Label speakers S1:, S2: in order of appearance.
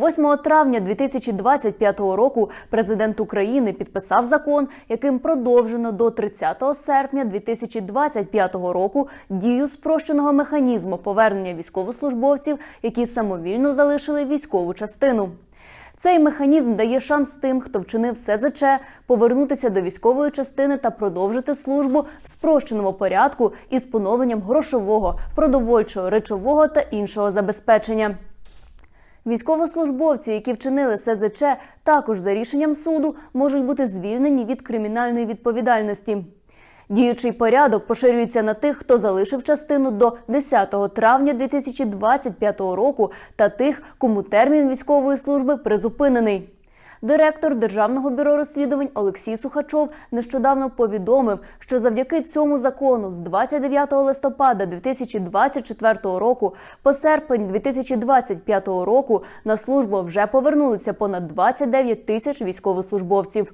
S1: 8 травня 2025 року президент України підписав закон, яким продовжено до 30 серпня 2025 року дію спрощеного механізму повернення військовослужбовців, які самовільно залишили військову частину. Цей механізм дає шанс тим, хто вчинив СЗЧ, повернутися до військової частини та продовжити службу в спрощеному порядку із поновленням грошового, продовольчого, речового та іншого забезпечення. Військовослужбовці, які вчинили СЗЧ, також за рішенням суду можуть бути звільнені від кримінальної відповідальності. Діючий порядок поширюється на тих, хто залишив частину до 10 травня 2025 року, та тих, кому термін військової служби призупинений. Директор Державного бюро розслідувань Олексій Сухачов нещодавно повідомив, що завдяки цьому закону з 29 листопада 2024 року по серпень 2025 року на службу вже повернулися понад 29 тисяч військовослужбовців.